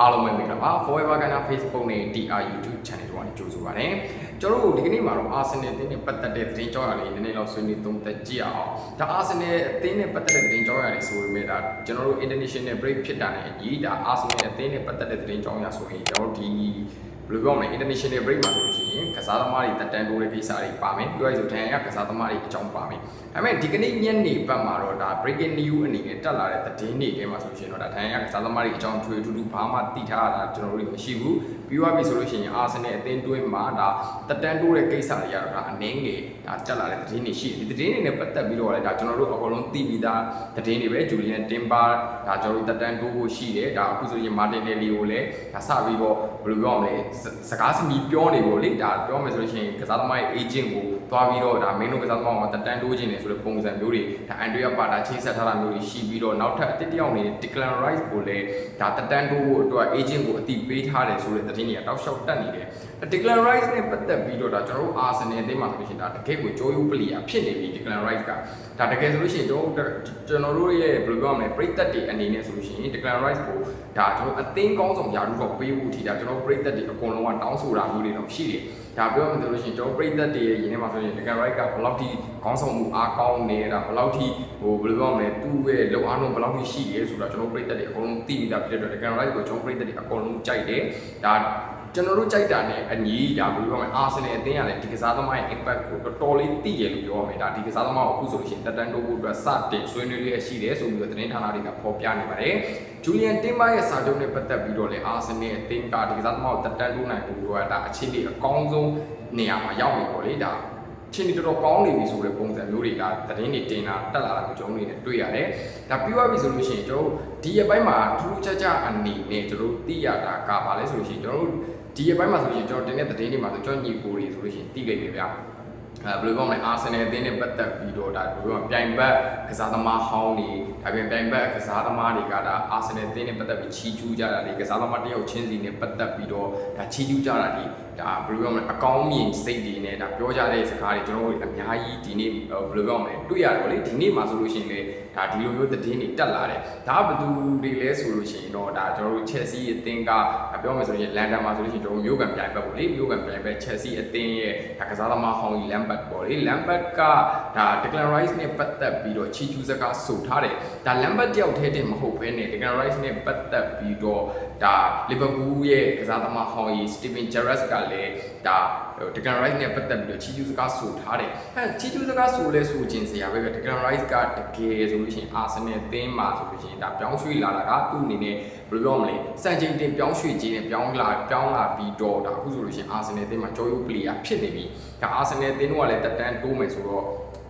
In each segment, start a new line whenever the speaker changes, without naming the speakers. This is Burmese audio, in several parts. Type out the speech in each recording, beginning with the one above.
အားလုံးပဲမင်္ဂလာပါ Forever Ghana Facebook နဲ့ TR YouTube Channel တို့ကနေကြိုဆိုပါရစေ။ကျွန်တော်တို့ဒီကနေ့မှာတော့ Arsenal အသင်းနဲ့ပတ်သက်တဲ့သတင်းကြောင်းအရာလေးနည်းနည်းလောက်ဆွေးနွေးသုံးသပ်ကြည့်အောင်။ဒါ Arsenal အသင်းနဲ့ပတ်သက်တဲ့သတင်းကြောင်းအရာလေးဆိုပေမဲ့ဒါကျွန်တော်တို့ International Break ဖြစ်တာနဲ့အညီဒါ Arsenal အသင်းနဲ့ပတ်သက်တဲ့သတင်းကြောင်းအရာဆိုရင်ကျွန်တော်တို့ဒီဘယ်လိုပြောမလဲ international break မှာဆိုလို့ရှိ ရင်ကစားသမားတွေတက်တန်းတိုးတဲ့ကိစ္စတွေပါမယ်ပြောရဆိုဒဏ်ရာကစားသမားတွေအကြောင်းပါမယ်ဒါပေမဲ့ဒီကနေ့ညနေပတ်မှာတော့ဒါ breaking news အနေနဲ့တက်လာတဲ့သတင်းတွေထဲမှာဆိုလို့ရှိရင်တော့ဒါဒဏ်ရာကစားသမားတွေအကြောင်းထွေထူးထူးဘာမှသိထားတာကျွန်တော်တို့မရှိဘူးပြီးသွားပြီဆိုလို့ရှိရင် Arsenal အသင်းတွင်းမှာဒါတက်တန်းတိုးတဲ့ကိစ္စတွေကတော့ဒါအနည်းငယ်ဒါတက်လာတဲ့သတင်းတွေရှိတယ်ဒီသတင်းတွေနဲ့ပတ်သက်ပြီးတော့လည်းဒါကျွန်တော်တို့အကုန်လုံးသိပြီးသားသတင်းတွေပဲ Julian Timber ဒါကျွန်တော်တို့တက်တန်းတိုးဖို့ရှိတယ်ဒါအခုဆိုရင် Martinelli ကိုလည်းဒါစပြီးတော့ဘယ်လိုပြောရမလဲစကားစမီပြောနေပေါ့လေဒါပြောမယ်ဆိုလို့ရှိရင်ကစားသမားရဲ့ agent ကိုသွားပြီးတော့ဒါ main ကစားသမားကတက်တန်းတိုးခြင်းနေဆိုတဲ့ပုံစံမျိုးတွေဒါ Andrea Pata ချိတ်ဆက်ထားတာမျိုးတွေရှိပြီးတော့နောက်ထပ်အတစ်တယောက်နေတဲ့ Declan Rice ကိုလည်းဒါတက်တန်းတိုးဖို့အတွက် agent ကိုအတိပေးထားတယ်ဆိုတဲ့သတင်းတွေကတောက်လျှောက်တက်နေတယ် Declan Rice နဲ့ပတ်သက်ပြီးတော့ဒါကျွန်တော်တို့ Arsenal အသင်းမှာဆိုလို့ရှိရင်ဒါတကယ့်ကိုကြိုးယူပလီယာဖြစ်နေပြီ Declan Rice ကဒါတကယ်ဆိုလို့ရှိရင်ကျွန်တော်တို့ကျွန်တော်တို့ရဲ့ဘယ်လိုပြောရမလဲပရိသတ်တွေအနေနဲ့ဆိုလို့ရှိရင် Declan Rice ကိုဒါကျွန်တော်အသင်းကောင်းဆောင်ယာရုတော့ပေးဖို့ထီဒါကျွန်တော်ပရိသတ်တွေအကုန်လုံးကတောင်းဆိုတာမျိုးတွေတော့ရှိတယ်ဒါပြောမှဆိုလို့ရှိရင်ကျွန်တော်ပရိသတ်တွေရဲ့ယင်းထဲမှာဆိုရင် Declan Rice ကဘယ်လောက်ထိခေါင်းဆောင်မှုအားကောင်းနေတာဘယ်လောက်ထိဟိုဘယ်လိုပြောရမလဲသူ့ရဲ့လုံအားလုံးဘယ်လောက်ထိရှိတယ်ဆိုတော့ကျွန်တော်ပရိသတ်တွေအကုန်လုံးသိပြီးသားဖြစ်တဲ့အတွက် Declan Rice ကိုကျွန်တော်ပရိသတ်တွေအကုန်လုံးကြိုက်တယ်ဒါ ကျွန်တော်တို့ကြိုက်တာနဲ့အညီဒါဘယ်လိုပြောမလဲအာဆင်နယ်အသင်းကလည်းဒီကစားသမားရဲ့ impact ကိုတော်တော်လေးသိရလို့ပြောရမယ်ဒါဒီကစားသမားကိုအခုဆိုလို့ရှိရင်တက်တန်းတိုးဖို့အတွက်စတင်ဆွေးနွေးလျက်ရှိတယ်ဆိုပြီးတော့သတင်းဌာနတွေကဖော်ပြနေပါတယ်ဂျူလီယန်တင်ဘာရဲ့စာချုပ်နဲ့ပတ်သက်ပြီးတော့လည်းအာဆင်နယ်အသင်းကဒီကစားသမားကိုတက်တန်းတိုးနိုင်ဖို့အတွက်ဒါအခြေအနေအကောင်းဆုံးနေရာမှာရောက်နေပေါ့လေဒါ ချင်းဒီတော်တော်ကောင်းနေပြီဆိုတဲ့ပုံစံမျိုးတွေကသတင်းတွေတင်တာတက်လာတာကိုကျွန်တော်တို့နေတွေ့ရတယ်။ဒါပြီးသွားပြီဆိုလို့ရှိရင်ကျွန်တော်တို့ဒီအပိုင်းမှာထူးထူးခြားခြားအနေနဲ့ကျွန်တော်တို့သိရတာကဘာလဲဆိုလို့ရှိရင်ကျွန်တော်တို့ဒီအပိုင်းမှာဆိုရင်ကျွန်တော်တင်တဲ့သတင်းတွေမှာဆိုကျွန်တော်ညီကိုတွေဆိုလို့ရှိရင်သိလိမ့်မယ်ဗျာ။အဲဘယ်လိုပြောမလဲအာဆင်နယ်အသင်းနဲ့ပတ်သက်ပြီးတော့ဒါဘယ်လိုပြောပြိုင်ဘက်ကစားသမားဟောင်းတွေဒါပြင်ပြိုင်ဘက်ကစားသမားတွေကဒါအာဆင်နယ်အသင်းနဲ့ပတ်သက်ပြီးချီးကျူးကြတာတွေကစားသမားတယောက်ချင်းစီနဲ့ပတ်သက်ပြီးတော့ဒါချီးကျူးကြတာတွေဒါဘယ်လိုပြောမလဲအကောင်းမြင်စိတ်တွေနဲ့ဒါပြောကြတဲ့စကားတွေကျွန်တော်တို့အများကြီးဒီနေ့ဘယ်လိုပြောမလဲတွေ့ရတယ်ဗောလေဒီနေ့မှာဆိုလို့ရှိရင်လေဒါဒီလိုမျိုးသတင်းတွေတက်လာတယ်ဒါဘယ်သူတွေလဲဆိုလို့ရှိရင်တော့ဒါကျွန်တော်တို့ Chelsea အသင်းကပြောမယ်ဆိုရင်လန်ဒန်မှာဆိုလို့ရှိရင်ကျွန်တော်မျိုးကန်ပြိုင်ဘက်ဗောလေမျိုးကန်ပြိုင်ဘက် Chelsea အသင်းရဲ့ဒါကစားသမားဟောင်းကြီး Lampard ဗောလေ Lampard ကဒါ Declan Rice နဲ့ပတ်သက်ပြီးတော့ချီကျူးစကားဆိုထားတယ်ဒါ Lampard တယောက်တည်းတည်းမဟုတ်ဘဲနဲ့ Declan Rice နဲ့ပတ်သက်ပြီးတော့ဒါ Liverpool ရဲ့ကစားသမားဟောင်းကြီး Steven Gerrard ကလည်းဒါ Declan Rice နဲ့ပတ်သက်ပြီးတော့ချီကျူးစကားဆိုထားတယ်အဲချီကျူးစကားဆိုလဲဆိုခြင်းစရာပဲပဲ Declan Rice ကတကယ်ဆိုလို့ရှိရင် Arsenal အသင်းမှာဆိုလို့ရှိရင်ဒါပြောင်းရွှေ့လာတာကသူ့အနေနဲ့ဘယ်လိုပြောမလဲစံချိန်တင်ပြောင်းရွှေ့ခြင်းနဲ့ပြောင်းလာပြောင်းလာပြီးတော့ဒါအခုဆိုလို့ရှိရင် Arsenal အသင်းမှာကြောယူ player ဖြစ်နေပြီဒါ Arsenal အသင်းတို့ကလည်းတက်တန်းတိုးမယ်ဆိုတော့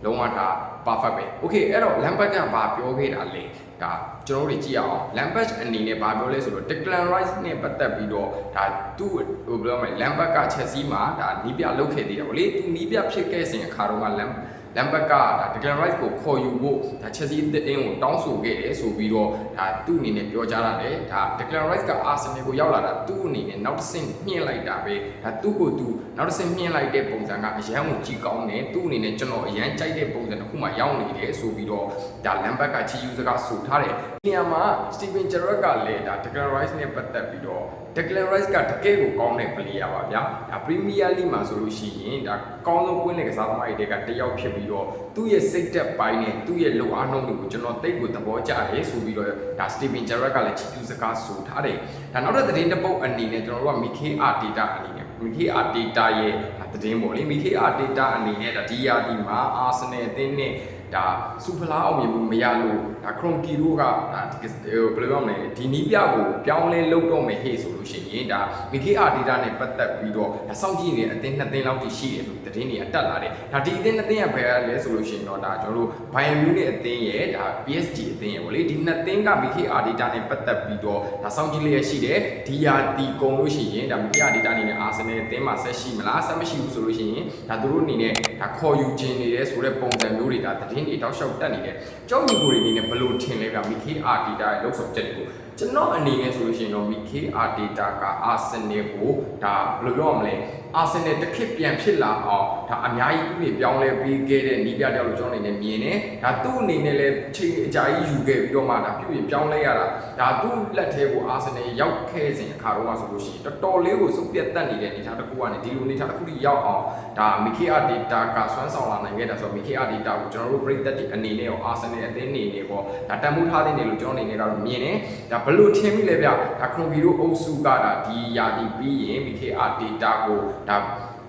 လုံးဝဒါ perfect ပဲ okay အဲ့တော့ Lampard ကဘာပြောခဲ့တာလဲဒါကျွန်တော်တို့ကြည့်အောင် Lampard အနေနဲ့ဘာပြောလဲဆိုတော့ Declan Rice နဲ့ပတ်သက်ပြီးတော့ဒါသူ့ဟိုဘယ်လိုမလဲ Lampard က Chelsea မှာဒါနီးပြလုပ်ခဲ့သေးတယ်ဗောလေသူနီးပြဖြစ်ခဲ့စဉ်အခါတော့က Lampard လမ်ဘတ်ကဒါ Declan Rice ကိုခေါ်ယူဖို့ဒါ Chelsea အသင်းကိုတောင်းဆိုခဲ့တယ်ဆိုပြီးတော့ဒါသူ့အနေနဲ့ပြောကြားလာတယ်ဒါ Declan Rice က Arsenal ကိုရောက်လာတာသူ့အနေနဲ့နောက်တစ်ဆင့်မြင့်လိုက်တာပဲဒါသူ့ကိုသူနောက်တစ်ဆင့်မြင့်လိုက်တဲ့ပုံစံကအရန်ကိုကြီးကောင်းတယ်သူ့အနေနဲ့ကျွန်တော်အရန်ကြိုက်တဲ့ပုံစံတစ်ခုမှရောက်နေတယ်ဆိုပြီးတော့ဒါလမ်ဘတ်ကချီယူစကားဆိုထားတယ်ဒီနေရာမှာ Steven Gerrard ကလည်းဒါ Declan Rice နဲ့ပတ်သက်ပြီးတော့ Declan Rice ကတကယ်ကိုကောင်းတဲ့ player ပါဗျာဒါ Premier League မှာဆိုလို့ရှိရင်ဒါကောင်းဆုံးပွင့်တဲ့ကစားသမားတွေကတယောက်ဖြစ်ပြီးတော့သူ့ရဲ့စိတ်သက်ပိုင်းနဲ့သူ့ရဲ့လုံအားနှုန်းတွေကိုကျွန်တော်တိတ်ကိုသဘောကျတယ်ဆိုပြီးတော့ဒါ Steven Gerrard ကလည်းချီးကျူးစကားဆိုထားတယ်ဒါနောက်တဲ့သတင်းတစ်ပုတ်အနေနဲ့ကျွန်တော်တို့က Mikel Arteta အနေနဲ့ Mikel Arteta ရဲ့သတင်းပေါ့လေ Mikel Arteta အနေနဲ့ဒါဒီယာဒီမှာ Arsenal အသင်းနဲ့ ဒါစူဖလားအောင်မြင်မှုမရလို့ဒါခရွန်ကီတို့ကဒါဒီဘယ်လိုပြောမလဲဒီနီးပြကိုပြောင်းလဲလုပ်တော့မယ်ဟေ့ဆိုလို့ရှိရင်ဒါမီဂီအာဒီတာနဲ့ပတ်သက်ပြီးတော့ဒါစောင့်ကြည့်နေတဲ့အသင်းနှစ်သင်းလောက်ထိရှိတယ်လို့သတင်းတွေကတက်လာတယ်ဒါဒီအသင်းနှစ်သင်းကဘယ်လဲဆိုလို့ရှိရင်တော့ဒါကျွန်တော်တို့ဘိုင်ယန်မြူးနဲ့အသင်းရဲ့ဒါ PSG အသင်းရဲ့ဗောလေဒီနှစ်သင်းကမီဂီအာဒီတာနဲ့ပတ်သက်ပြီးတော့ဒါစောင့်ကြည့်လျက်ရှိတယ်ဒီယာဒီကုံလို့ရှိရင်ဒါမီဂီအာဒီတာအနေနဲ့အာဆင်နယ်အသင်းမှာဆက်ရှိမလားဆက်မရှိဘူးဆိုလို့ရှိရင်ဒါသူတို့အနေနဲ့ဒါခေါ်ယူခြင်းနေတယ်ဆိုတဲ့ပုံစံမျိုးတွေဒါသတင်းတွေတောက်လျှောက်တက်နေတယ်ကျောင်းညီကိုတွေအနေနဲ့ဘယ်လိုထင်လဲဗျမီဂီအာဒီတာရဲ့လောက်ဆောင်ချက်တွေကို ကျွန်တော်အနေနဲ့ဆိုလို့ရှိရင်တော့ Mikel Arteta က Arsenal ကိုဒါဘယ်လိုပြောရမလဲအာဆင်နယ်တစ်ခေတ်ပြန်ဖြစ်လာအောင်ဒါအများကြီးပြုပြင်ပြောင်းလဲပေးခဲ့တဲ့နီးပြတယောက်လို့ကျွန်တော်အနေနဲ့မြင်တယ်ဒါသူ့အနေနဲ့လည်းချိန်အကြာကြီးယူခဲ့ပြီးတော့မှဒါပြုပြင်ပြောင်းလဲရတာဒါသူ့လက်ထဲကိုအာဆင်နယ်ရောက်ခဲ့စဉ်အခါတော့ဆိုလို့ရှိရင်တော်တော်လေးကိုစုပ်ပြတ်တက်နေတဲ့အနေအထားတစ်ခုကနေဒီလိုအနေအထားတစ်ခုထိရောက်အောင်ဒါမီခေအာဒေတာကဆွမ်းဆောင်လာနိုင်ခဲ့တာဆိုတော့မီခေအာဒေတာကိုကျွန်တော်တို့ပြည်သက်တွေအနေနဲ့ရောအာဆင်နယ်အသင်းအနေနဲ့ပေါ့ဒါတန်ဖိုးထားတဲ့နေလို့ကျွန်တော်အနေနဲ့ကတော့မြင်တယ်ဒါဘလို့ထင်မိလဲဗျဒါခရိုဗီတို့အုပ်စုကဒါဒီယာဒီပြီးရင်မီခေအာဒေတာကိုဒါ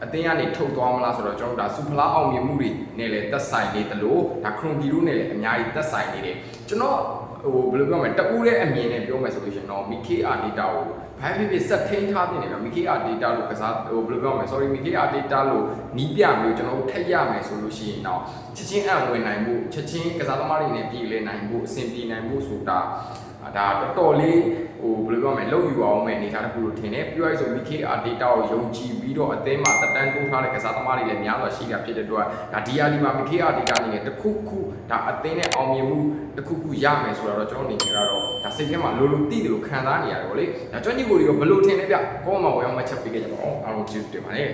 အတင်းကနေထုတ်သွားမလားဆိုတော့ကျွန်တော်တို့ဒါစူဖလားအောင်မြင်မှုတွေနဲ့လည်းသက်ဆိုင်နေတယ်လို့ဒါခရိုဗီတို့နဲ့လည်းအများကြီးသက်ဆိုင်နေတယ်ကျွန်တော်ဟိုဘယ်လိုပြောမလဲတကူတဲ့အမြင်နဲ့ပြောမယ်ဆိုလို့ရှိရင်တော့ MKR data ကိုဘာဖြစ်ဖြစ်ဆက်ထိန်းထားတင်တယ်ဗျ MKR data လို့ကစားဟိုဘယ်လိုပြောမလဲ sorry MKR data လို့နီးပြမျိုးကျွန်တော်တို့ထည့်ရမယ်ဆိုလို့ရှိရင်တော့ချက်ချင်းအံဝင်နိုင်မှုချက်ချင်းကစားသမားတွေနဲ့ပြည်လဲနိုင်မှုအဆင်ပြေနိုင်မှုဆိုတာဒါတော်တော်လေးဟိုဘယ်လိုပြောမလဲလောက်ယူအောင်မဲ့အနေထားတစ်ခုလို့ထင်တယ်ပြီးတော့ဆို MKR data ကိုယုံကြည်ပြီးတော့အသင်းမှာတက်တန်းတိုးထားတဲ့ကစားသမားတွေလည်းများစွာရှိတာဖြစ်တဲ့အတွက်ဒါ DRD မှာ MKR data အနေနဲ့တစ်ခုခုဒါအသင်းနဲ့အောင်မြင်မှုတစ်ခုခုရမယ်ဆိုတော့ကျွန်တော်အနေနဲ့ကတော့ဒါစိတ်ထဲမှာလိုလိုတိတယ်လို့ခံစားနေရတယ်ဗောလေဒါကျွမ်းကျင်ကိုတွေကဘယ်လိုထင်လဲဗျကောမမှာဝယ်အောင်မှချက်ပေးခဲ့ကြပါအောင်အားလုံးကျေးဇူးတင်ပါတယ်